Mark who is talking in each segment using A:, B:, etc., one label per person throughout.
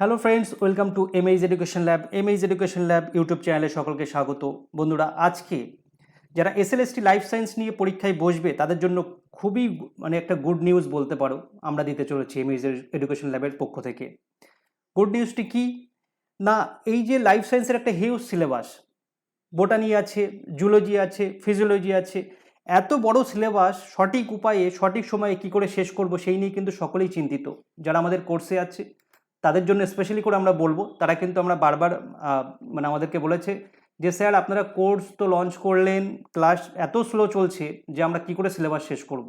A: Hello friends welcome to MH education lab MH education lab YouTube চ্যানেলে সকলকে স্বাগত। বন্ধুরা, আজকে যারা এসএলএসটি লাইফ সায়েন্স নিয়ে পরীক্ষায় বসবে, তাদের জন্য খুবই মানে একটা গুড নিউজ বলতে পারো, আমরা দিতে চলেছি এমএইজ এডুকেশন ল্যাবের পক্ষ থেকে। গুড নিউজটি কি? না, এই যে লাইফ সায়েন্সের একটা হিউজ সিলেবাস বোটানি আছে জুলজি আছে ফিজিওলজি আছে, এত বড় সিলেবাস সঠিক উপায়ে, সঠিক সময়ে কি করে শেষ করব, সেই নিয়ে কিন্তু সকলেই চিন্তিত। যারা আমাদের কোর্সে আছে তাদের জন্য স্পেশালি করে আমরা বলব। তারা কিন্তু আমরা বারবার মানে আমাদেরকে বলেছে যে, স্যার, আপনারা কোর্স তো লঞ্চ করলেন ক্লাস এত স্লো চলছে যে, আমরা কি করে সিলেবাস শেষ করব?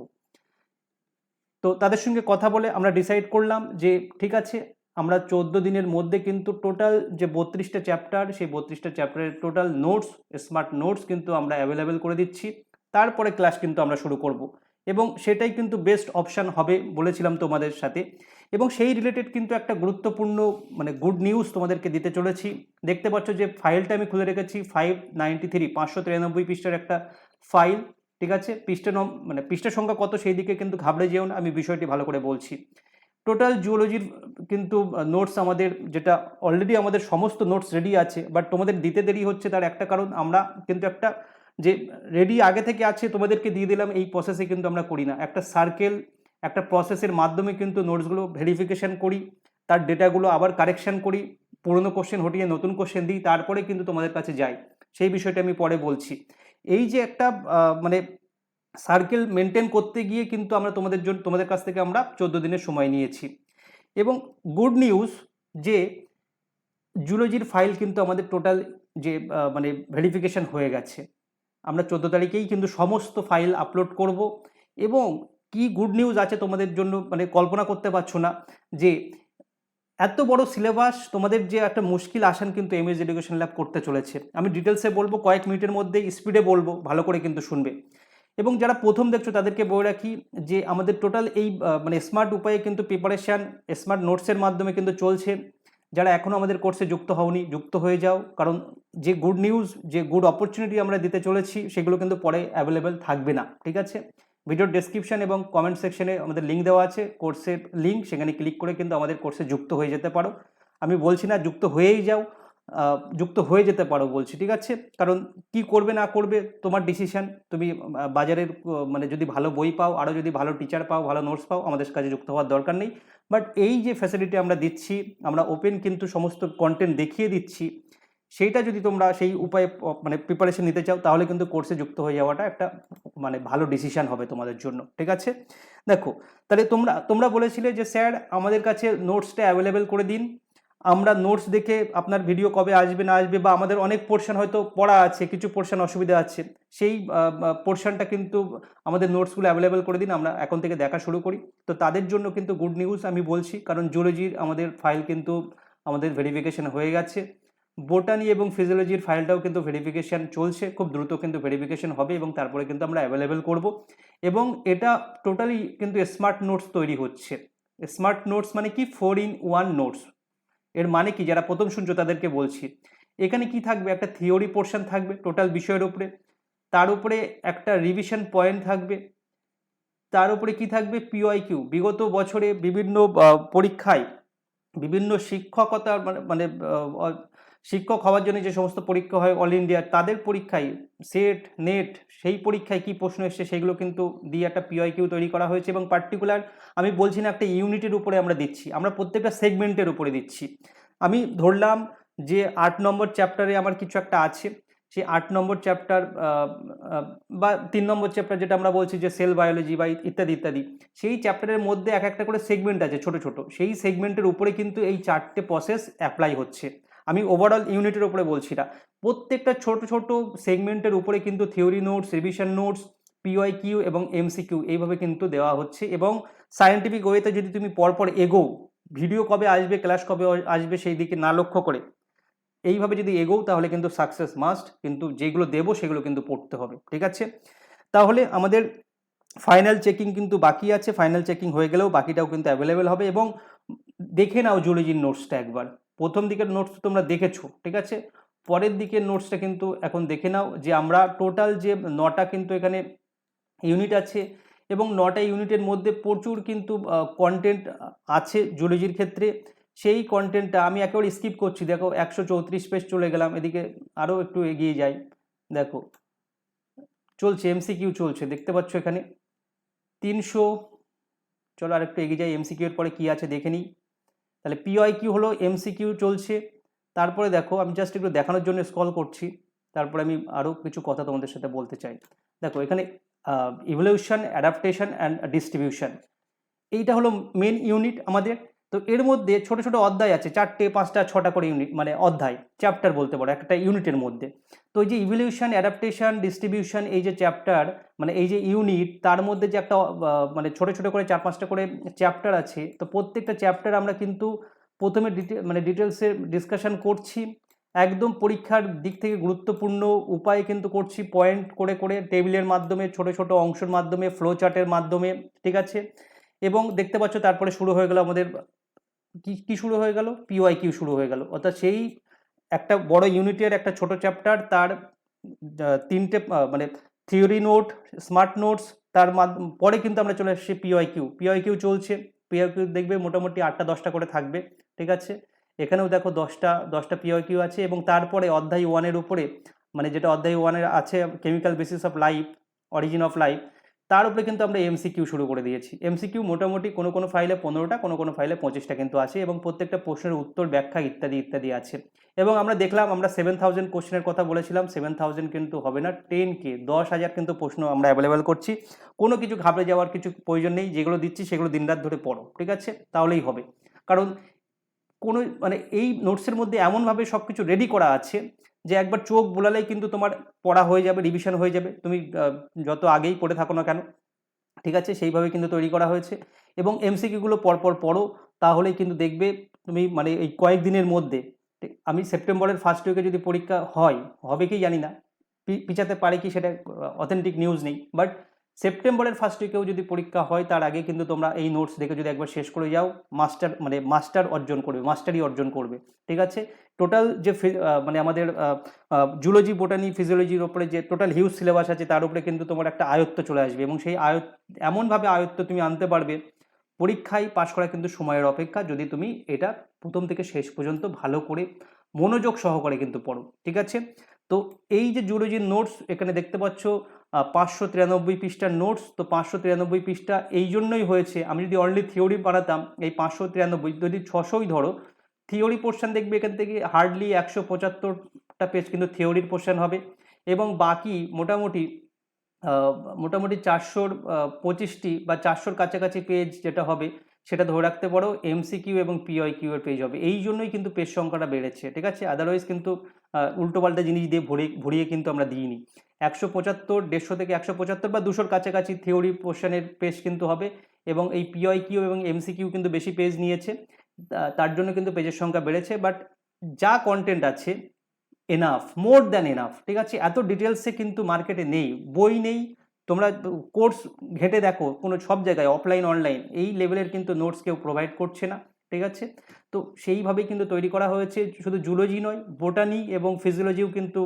A: তো তাদের সঙ্গে কথা বলে আমরা ডিসাইড করলাম যে, ঠিক আছে, আমরা চোদ্দ দিনের মধ্যে কিন্তু টোটাল যে বত্রিশটা চ্যাপ্টার সেই বত্রিশটা চ্যাপ্টারের টোটাল নোটস স্মার্ট নোটস কিন্তু আমরা অ্যাভেলেবেল করে দিচ্ছি। তারপরে ক্লাস কিন্তু আমরা শুরু করব। এবং সেটাই কিন্তু বেস্ট অপশান হবে বলেছিলাম তোমাদের সাথে। এবং সেই রিলেটেড কিন্তু একটা গুরুত্বপূর্ণ মানে গুড নিউজ তোমাদেরকে দিতে চলেছি। দেখতে পাচ্ছ যে ফাইলটা আমি খুলে রেখেছি ফাইভ নাইনটি থ্রি পাঁচশো তিরানব্বই পৃষ্ঠার একটা ফাইল ঠিক আছে? পৃষ্ঠা নম মানে পৃষ্ঠা সংখ্যা কত সেই দিকে কিন্তু ঘাবড়ে যেও না, আমি বিষয়টি ভালো করে বলছি। টোটাল জুওলজির কিন্তু নোটস আমাদের যেটা অলরেডি আমাদের সমস্ত নোটস রেডি আছে বাট তোমাদের দিতে দেরি হচ্ছে তার একটা কারণ, আমরা কিন্তু একটা যে রেডি আগে থেকে আছে, তোমাদেরকে দিয়ে দিলাম, এই প্রসেসে কিন্তু আমরা করি না। একটা সার্কেল একটা প্রসেসের মাধ্যমে কিন্তু নোটসগুলো ভেরিফিকেশন করি, তার ডেটাগুলো আবার কারেকশন করি, পুরনো কোশ্চেন হটিয়ে নতুন কোশ্চেন দিই, তারপরে কিন্তু তোমাদের কাছে যাই। সেই বিষয়টা আমি পরে বলছি। এই যে একটা মানে সার্কেল মেনটেন করতে গিয়ে কিন্তু আমরা তোমাদের জন্য তোমাদের কাছ থেকে আমরা চোদ্দ দিনের সময় নিয়েছি। এবং গুড নিউজ যে জুলজির ফাইল কিন্তু আমাদের টোটাল যে মানে ভেরিফিকেশন হয়ে গেছে। আমরা চোদ্দ তারিখেই কিন্তু সমস্ত ফাইল আপলোড করব এবং কি গুড নিউজ আছে তোমাদের জন্য মানে কল্পনা করতে পারছ না যে এত বড় সিলেবাস তোমাদের যে একটা মুশকিল আসান কিন্তু এমএস এডুকেশন ল্যাব করতে চলেছে। আমি ডিটেলসে বলব, কয়েক মিনিটের মধ্যে স্পিডে বলব, ভালো করে কিন্তু শুনবে। এবং যারা প্রথম দেখছ তাদেরকে বলে রাখি যে আমাদের টোটাল এই মানে স্মার্ট উপায়ে কিন্তু প্রিপারেশান স্মার্ট নোটসের মাধ্যমে কিন্তু চলছে। যারা এখনও আমাদের কোর্সে যুক্ত হওনি, যুক্ত হয়ে যাও। কারণ যে গুড নিউজ যে গুড অপরচুনিটি আমরা দিতে চলেছি, সেগুলো কিন্তু পরে অ্যাভেলেবেল থাকবে না, ঠিক আছে? ভিডিওর ডেসক্রিপশন এবং কমেন্ট সেকশনে আমাদের লিঙ্ক দেওয়া আছে কোর্সের লিঙ্ক সেখানে ক্লিক করে কিন্তু আমাদের কোর্সে যুক্ত হয়ে যেতে পারো। আমি বলছি না যুক্ত হয়েই যাও যুক্ত হয়ে যেতে পারো বলছি, ঠিক আছে? কারণ কি করবে না করবে, তোমার ডিসিশন তুমি বাজারের মানে যদি ভালো বই পাও আরও যদি ভালো টিচার পাও, ভালো নোটস পাও, আমাদের কাছে যুক্ত হওয়ার দরকার নেই। বাট এই যে ফ্যাসিলিটি আমরা দিচ্ছি, আমরা ওপেন কিন্তু সমস্ত কন্টেন্ট দেখিয়ে দিচ্ছি, সেইটা যদি তোমরা সেই উপায়ে মানে প্রিপারেশন নিতে চাও, তাহলে কিন্তু কোর্সে যুক্ত হয়ে যাওয়াটা একটা মানে ভালো ডিসিশান হবে তোমাদের জন্য, ঠিক আছে? দেখো, তাহলে তোমরা তোমরা বলেছিলে যে স্যার আমাদের কাছে নোটসটা অ্যাভেলেবেল করে দিন। আমরা নোটস দেখে আপনার ভিডিও কবে আসবে, না আসবে বা আমাদের অনেক পোর্শন হয়তো পড়া আছে, কিছু পোর্শন অসুবিধা আছে, সেই পোর্শনটা কিন্তু আমাদের নোটসগুলো অ্যাভেলেবেল করে দিন, আমরা এখন থেকে দেখা শুরু করি। তো তাদের জন্য কিন্তু গুড নিউজ আমি বলছি, কারণ জুলজির আমাদের ফাইল কিন্তু আমাদের ভেরিফিকেশন হয়ে গেছে। বোটানি এবং ফিজিওলজির ফাইলটাও কিন্তু ভেরিফিকেশন চলছে, খুব দ্রুত কিন্তু ভেরিফিকেশন হবে এবং তারপরে কিন্তু আমরা অ্যাভেলেবেল করব। এবং এটা টোটালি কিন্তু স্মার্ট নোটস তৈরি হচ্ছে। স্মার্ট নোটস মানে কি? ফোর ইন ওয়ান নোটস এর মানে কি? যারা প্রথম শুনছো তাদেরকে বলছি। এখানে কি থাকবে? একটা থিওরি পোর্শন থাকবে টোটাল বিষয়ের উপরে। তার উপরে একটা রিভিশন পয়েন্ট থাকবে। তার উপরে কি থাকবে? পিওয়াই কিউ বিগত বছরে বিভিন্ন পরীক্ষায় বিভিন্ন শিক্ষকতার মানে মানে শিক্ষক হওয়ার জন্য যে সমস্ত পরীক্ষা হয় অল ইন্ডিয়ার তাদের পরীক্ষায় সেট নেট সেই পরীক্ষায় কি প্রশ্ন এসছে সেগুলো কিন্তু দিয়ে একটা পিওয়াই কিউ তৈরি করা হয়েছে এবং পার্টিকুলার আমি বলছি না একটা ইউনিটের উপরে আমরা দিচ্ছি, আমরা প্রত্যেকটা সেগমেন্টের উপরে দিচ্ছি। আমি ধরলাম যে আট নম্বর চ্যাপ্টারে আমার কিছু একটা আছে সেই আট নম্বর চ্যাপ্টার বা তিন নম্বর চ্যাপ্টার যেটা আমরা বলছি যে সেল বায়োলজি বা ইত্যাদি ইত্যাদি, সেই চ্যাপ্টারের মধ্যে এক একটা করে সেগমেন্ট আছে ছোট ছোট, সেই সেগমেন্টের উপরে কিন্তু এই চারটে প্রসেস অ্যাপ্লাই হচ্ছে। আমি ওভারঅল ইউনিটের উপরে বলছি না। প্রত্যেকটা ছোট ছোট সেগমেন্টের উপরে কিন্তু theory notes revision notes P Y Q এবং এমসিকিউ এইভাবে কিন্তু দেওয়া হচ্ছে এবং সায়েন্টিফিক ওয়েতে যদি তুমি পরপর এগো ভিডিও কবে আসবে ক্লাস কবে আসবে সেই দিকে না লক্ষ্য করে, এইভাবে যদি এগোও তাহলে কিন্তু সাকসেস মাস্ট কিন্তু যেগুলো দেবো সেগুলো কিন্তু পড়তে হবে, ঠিক আছে? তাহলে আমাদের ফাইনাল চেকিং কিন্তু বাকি আছে ফাইনাল চেকিং হয়ে গেলেও বাকিটাও কিন্তু অ্যাভেলেবেল হবে এবং দেখে নাও জুলজির নোটসটা একবার। প্রথম দিকের নোটস তোমরা দেখেছ, ঠিক আছে? পরের দিকের নোটসটা কিন্তু এখন দেখে নাও যে আমরা টোটাল যে নটা কিন্তু এখানে ইউনিট আছে এবং নটা ইউনিটের মধ্যে প্রচুর কিন্তু কন্টেন্ট আছে জুলজির ক্ষেত্রে। সেই কন্টেন্টটা আমি একেবারে স্কিপ করছি। দেখো, একশো চৌত্রিশ পেজ চলে গেলাম, এদিকে আরও একটু এগিয়ে যাই। দেখো, চলছে এমসিকিউ চলছে, দেখতে পাচ্ছ এখানে। তিনশো, চলো আর একটু এগিয়ে যাই এমসিকিউ এর পরে কী আছে দেখে নিই। তাহলে পিওয়াই কিউ হলো এমসিকিউ চলছে। তারপরে দেখো, আমি জাস্ট একটু দেখানোর জন্য স্কল করছি। তারপরে আমি আরও কিছু কথা তোমাদের সাথে বলতে চাই। দেখো, এখানে ইভলিউশন অ্যাডাপ্টেশন অ্যান্ড ডিস্ট্রিবিউশন এইটা হলো মেন ইউনিট আমাদের। তো এর মধ্যে ছোট ছোট অধ্যায় আছে, চারটে, পাঁচটা, ছটা করে ইউনিট মানে অধ্যায় চ্যাপ্টার বলতে পারো, একটা ইউনিটের মধ্যে। তো এই যে ইভলিউশন অ্যাডাপ্টেশন ডিস্ট্রিবিউশন এই যে চ্যাপ্টার মানে এই যে ইউনিট তার মধ্যে যে একটা মানে ছোট ছোট করে চার, পাঁচটা করে চ্যাপ্টার আছে, তো প্রত্যেকটা চ্যাপ্টার আমরা কিন্তু প্রথমে ডিটেল মানে ডিটেলসে ডিসকাশন করছি, একদম পরীক্ষার দিক থেকে গুরুত্বপূর্ণ উপায় কিন্তু করছি পয়েন্ট করে করে টেবিলের মাধ্যমে, ছোট ছোট অংশের মাধ্যমে ফ্লো চার্টের মাধ্যমে, ঠিক আছে? এবং দেখতে পাচ্ছ তারপরে শুরু হয়ে গেল আমাদের কি কি শুরু হয়ে গেল? পিওয়াই কিউ শুরু হয়ে গেল। অর্থাৎ সেই একটা বড় ইউনিটের একটা ছোট চ্যাপ্টার তার তিনটে মানে থিওরি নোট স্মার্ট নোটস তার পরে কিন্তু আমরা চলে এসেছি P Y Q P Y Q চলছে। পিওয়াই কিউ দেখবে মোটামুটি আটটা, দশটা করে থাকবে। ঠিক আছে? এখানেও দেখো দশটা দশটা পিওয়াই কিউ আছে এবং তারপরে অধ্যায় ওয়ানের উপরে মানে যেটা অধ্যায় ওয়ানের আছে chemical basis of life origin of life তার উপরে কিন্তু আমরা এমসিকিউ শুরু করে দিয়েছি। এমসিকিউ মোটামুটি কোনো কোনো ফাইলে পনেরোটা, কোনো কোনো ফাইলে পঁচিশটা কিন্তু আছে এবং প্রত্যেকটা প্রশ্নের উত্তর, ব্যাখ্যা ইত্যাদি ইত্যাদি আছে। এবং আমরা দেখলাম, আমরা সেভেন থাউজেন্ড কোশ্চেনের কথা বলেছিলাম সেভেন থাউজেন্ড কিন্তু হবে না টেন কে দশ হাজার কিন্তু প্রশ্ন আমরা অ্যাভেলেবেল করছি। কোনো কিছু ঘাবড়ে যাওয়ার কিছু প্রয়োজন নেই, যেগুলো দিচ্ছি সেগুলো দিনরাত ধরে পড়ো, ঠিক আছে? তাহলেই হবে। কারণ কোনো মানে এই নোটসের মধ্যে এমনভাবে সব কিছু রেডি করা আছে যে একবার চোখ বোলালেই কিন্তু তোমার পড়া হয়ে যাবে রিভিশন হয়ে যাবে। তুমি যত আগেই পড়ে থাকো না কেন, ঠিক আছে? সেইভাবে কিন্তু তৈরি করা হয়েছে। এবং এমসিকিউগুলো পরপর পড়ো, তাহলেই কিন্তু দেখবে তুমি মানে এই কয়েকদিনের মধ্যে আমি সেপ্টেম্বরের ফার্স্ট উইকে যদি পরীক্ষা হয়, হবে কি জানি না পিছাতে পারে কি সেটা অথেন্টিক নিউজ নেই। বাট সেপ্টেম্বরের ফার্স্ট উইকেও যদি পরীক্ষা হয় তার আগে কিন্তু তোমরা এই নোটস দেখে যদি একবার শেষ করে যাও মাস্টার মানে মাস্টার অর্জন করবে মাস্টারি অর্জন করবে, ঠিক আছে? টোটাল যে মানে আমাদের জুলজি বোটানি ফিজিওলজির উপরে যে টোটাল হিউজ সিলেবাস আছে তার উপরে কিন্তু তোমার একটা আয়ত্ত চলে আসবে এবং সেই আয়ত্ত এমনভাবে আয়ত্ত তুমি আনতে পারবে, পরীক্ষায় পাশ করা কিন্তু সময়ের অপেক্ষা। যদি তুমি এটা প্রথম থেকে শেষ পর্যন্ত ভালো করে মনোযোগ সহকারে কিন্তু পড়ো, ঠিক আছে? তো এই যে জুলজির নোটস এখানে দেখতে পাচ্ছ পাঁচশো তিরানব্বই পৃষ্ঠার নোটস, তো পাঁচশো তিরানব্বই পৃষ্ঠা এই জন্যই হয়েছে। আমি যদি অনলি থিওরি বানাতাম, এই পাঁচশো তিরানব্বই, যদি ছশোই ধরো থিওরি পোর্শন দেখবে এখান থেকে হার্ডলি একশো পঁচাত্তরটা পেজ কিন্তু থিওরির পোর্শন হবে। এবং বাকি মোটামুটি মোটামুটি চারশোর পঁচিশটি বা চারশোর কাছাকাছি পেজ যেটা হবে, সেটা ধরে রাখতে পারো এমসিকিউ এবং পিওয়াই কিউ এর পেজ হবে। এই জন্যই কিন্তু পেজ সংখ্যাটা বেড়েছে, ঠিক আছে? আদারওয়াইজ কিন্তু উল্টোপাল্টা জিনিস দিয়ে ভরে, ভরিয়ে কিন্তু আমরা দিইনি। একশো পঁচাত্তর, দেড়শো থেকে একশো পঁচাত্তর বা দুশোর কাছাকাছি থিওরি পোর্শনের পেজ কিন্তু হবে এবং এই পিওয়াই কিউ এবং এমসিকিউ কিন্তু বেশি পেজ নিয়েছে। তার জন্য কিন্তু পেজের সংখ্যা বেড়েছে বাট যা কন্টেন্ট আছে এনাফ মোর দ্যান এনাফ ঠিক আছে? এত ডিটেলসে কিন্তু মার্কেটে নেই, বই নেই। তোমরা কোর্স ঘেটে দেখো, কোনো সব জায়গায় অফলাইন অনলাইন এই লেভেলের কিন্তু নোটস কেউ প্রোভাইড করছে না, ঠিক আছে? তো সেইভাবেই কিন্তু তৈরি করা হয়েছে, শুধু জুলজি নয় বোটানি এবং ফিজিওলজিও কিন্তু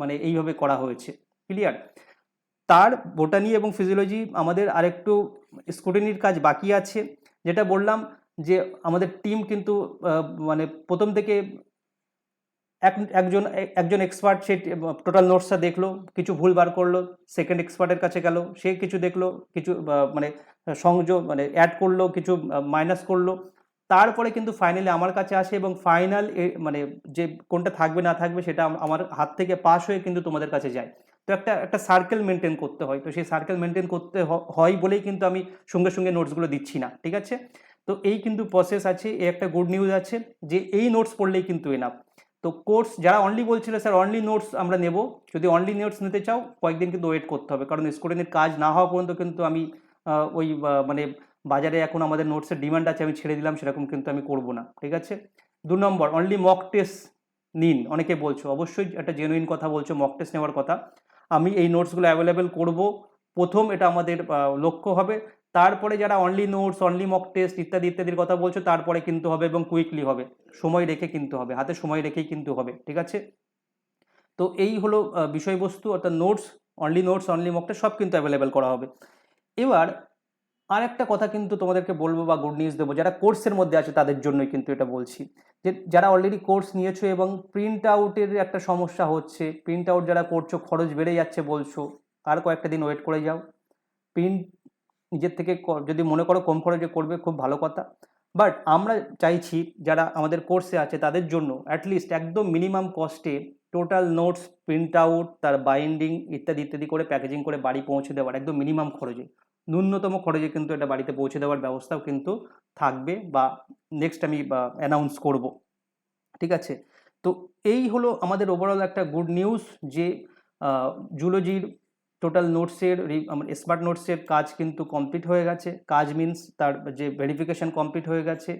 A: মানে এইভাবে করা হয়েছে। ক্লিয়ার তার বোটানি এবং ফিজিওলজি আমাদের আরেকটু স্কুটিনির কাজ বাকি আছে। যেটা বললাম যে আমাদের টিম কিন্তু মানে প্রথম থেকে এক, একজন একজন এক্সপার্ট সে টোটাল নোটসটা দেখল, কিছু ভুল বার করল সেকেন্ড এক্সপার্টের কাছে গেল, সে কিছু দেখল, কিছু মানে সংযোগ মানে অ্যাড করল, কিছু মাইনাস করল। তারপরে কিন্তু ফাইনালি আমার কাছে আসে এবং ফাইনাল মানে যে কোনটা থাকবে না থাকবে সেটা আমার হাত থেকে পাস হয়ে কিন্তু তোমাদের কাছে যায়। তো একটা একটা সার্কেল মেনটেন করতে হয়। তো সেই সার্কেল মেনটেন করতে হয় বলেই কিন্তু আমি সঙ্গে সঙ্গে নোটসগুলো দিচ্ছি না, ঠিক আছে? তো এই কিন্তু প্রসেস আছে, এই একটা গুড নিউজ আছে যে এই নোটস পড়লেই কিন্তু এনাফ তো কোর্স যারা অনলি বলছিল স্যার অনলি নোটস আমরা নেব। যদি অনলি নোটস নিতে চাও, কয়েকদিন কিন্তু ওয়েট করতে হবে। কারণ স্টুডেন্টের কাজ না হওয়া পর্যন্ত কিন্তু আমি ওই মানে বাজারে এখন আমাদের নোটসের ডিমান্ড আছে, আমি ছেড়ে দিলাম, সেরকম কিন্তু আমি করব না, ঠিক আছে? দু নম্বর অনলি মক টেস্ট নিন। অনেকে বলছো, অবশ্যই একটা জেনুইন কথা বলছো মক টেস্ট নেওয়ার কথা। আমি এই নোটসগুলো অ্যাভেলেবেল করব। প্রথম এটা আমাদের লক্ষ্য হবে। তারপরে যারা only notes only mock test ইত্যাদি, ইত্যাদির কথা বলছো, তারপরে কিন্তু হবে এবং কুইকলি হবে। সময় রেখে কিন্তু হবে, হাতে সময় রেখেই কিন্তু হবে, ঠিক আছে? তো এই হলো বিষয়বস্তু, অর্থাৎ নোটস অনলি নোটস অনলি মকটা সব কিন্তু অ্যাভেলেবেল করা হবে। এবার আর একটা কথা কিন্তু তোমাদেরকে বলব বা গুড নিউজ দেবো, যারা কোর্সের মধ্যে আছে তাদের জন্যই কিন্তু এটা বলছি। যে যারা অলরেডি কোর্স নিয়েছো এবং প্রিন্ট আউটের একটা সমস্যা হচ্ছে প্রিন্ট আউট যারা করছ, খরচ বেড়ে যাচ্ছে বলছো, আর কয়েকটা দিন ওয়েট করে যাও। প্রিন্ট নিজের থেকে যদি মনে করো কম খরচে করবে, খুব ভালো কথা। বাট আমরা চাইছি যারা আমাদের কোর্সে আছে তাদের জন্য অ্যাটলিস্ট একদম মিনিমাম কস্টে টোটাল নোটস প্রিন্ট আউট তার বাইন্ডিং ইত্যাদি ইত্যাদি করে প্যাকেজিং করে বাড়ি পৌঁছে দেওয়ার একদম মিনিমাম খরচে। ন্যূনতম খরচে কিন্তু এটা বাড়িতে পৌঁছে দেওয়ার ব্যবস্থাও কিন্তু থাকবে বা নেক্সট আমি অ্যানাউন্স করব। ঠিক আছে? তো এই হলো আমাদের ওভারঅল একটা গুড নিউজ যে জুলজির টোটাল নোটসের স্মার্ট নোটসের কাজ কিন্তু কমপ্লিট হয়ে গেছে। কাজ মিন্স তার যে ভেরিফিকেশন কমপ্লিট হয়ে গেছে।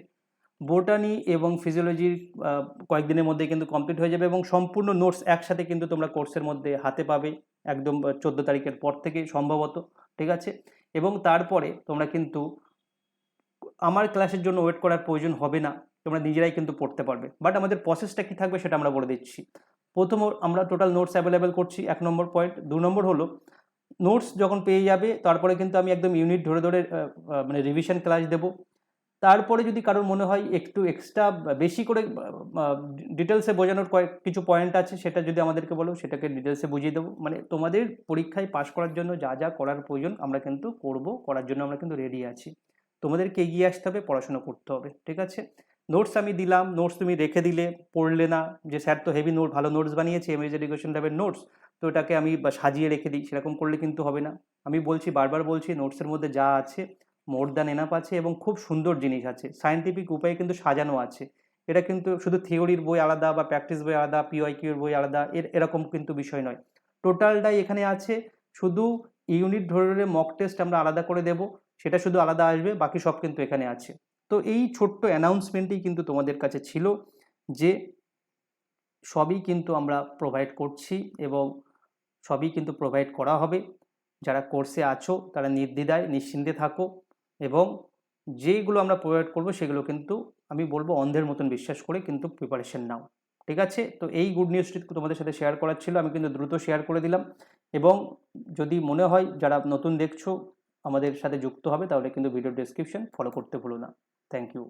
A: বোটানি এবং ফিজিওলজির কয়েকদিনের মধ্যে কিন্তু কমপ্লিট হয়ে যাবে এবং সম্পূর্ণ নোটস একসাথে কিন্তু তোমরা কোর্সের মধ্যে হাতে পাবে। একদম চোদ্দ তারিখের পর থেকে সম্ভবত। ঠিক আছে? এবং তারপরে তোমরা কিন্তু আমার ক্লাসের জন্য ওয়েট করার প্রয়োজন হবে না, তোমরা নিজেরাই কিন্তু পড়তে পারবে। বাট আমাদের প্রসেসটা কী থাকবে সেটা আমরা বলে দিচ্ছি। প্রথম আমরা টোটাল নোটস অ্যাভেলেবেল করছি, এক নম্বর পয়েন্ট দু নম্বর হলো নোটস যখন পেয়ে যাবে, তারপরে কিন্তু আমি একদম ইউনিট ধরে ধরে মানে রিভিশন ক্লাস দেবো। তারপরে যদি কারোর মনে হয় একটু এক্সট্রা বেশি করে ডিটেলসে বোঝানোর কয়েক, কিছু পয়েন্ট আছে, সেটা যদি আমাদেরকে বলো, সেটাকে ডিটেলসে বুঝিয়ে দেবো। মানে তোমাদের পরীক্ষায় পাশ করার জন্য যা যা করার প্রয়োজন, আমরা কিন্তু করব, করার জন্য আমরা কিন্তু রেডি আছি। তোমাদেরকে এগিয়ে আসতে হবে, পড়াশোনা করতে হবে, ঠিক আছে? নোটস আমি দিলাম নোটস তুমি রেখে দিলে, পড়লে না, যে স্যার তো হেভি নোট ভালো নোটস বানিয়েছে এমএজ এডুকেশন ল্যাবের নোটস তো এটাকে আমি সাজিয়ে রেখে দিই, সেরকম করলে কিন্তু হবে না। আমি বলছি, বারবার বলছি নোটসের মধ্যে যা আছে মোর দ্যান এনাফ আছে এবং খুব সুন্দর জিনিস আছে। সায়েন্টিফিক উপায়ে কিন্তু সাজানো আছে। এটা কিন্তু শুধু থিওরির বই আলাদা বা প্র্যাকটিস বই আলাদা পিওয়াইকিউর বই আলাদা, এর এরকম কিন্তু বিষয় নয়। টোটালটাই এখানে আছে। শুধু ইউনিট ধরে ধরে মক টেস্ট আমরা আলাদা করে দেব। সেটা শুধু আলাদা আসবে, বাকি সব কিন্তু এখানে আছে। তো এই ছোট্ট অ্যানাউন্সমেন্টই কিন্তু তোমাদের কাছে ছিল যে সবই কিন্তু আমরা প্রোভাইড করছি এবং সবই কিন্তু প্রোভাইড করা হবে। যারা কোর্সে আছো, তারা নির্দ্বিধায়, নিশ্চিন্তে থাকো। এবং যেইগুলো আমরা প্রোভাইড করব, সেগুলো কিন্তু আমি বলব অন্ধের মতন বিশ্বাস করে কিন্তু প্রিপারেশন নাও। ঠিক আছে? তো এই গুড নিউজটি তোমাদের সাথে শেয়ার করার ছিল, আমি কিন্তু দ্রুত শেয়ার করে দিলাম। এবং যদি মনে হয় যারা নতুন দেখছ, আমাদের সাথে যুক্ত হবে, তাহলে কিন্তু ভিডিও ডেসক্রিপশন ফলো করতে ভুলো না। Thank you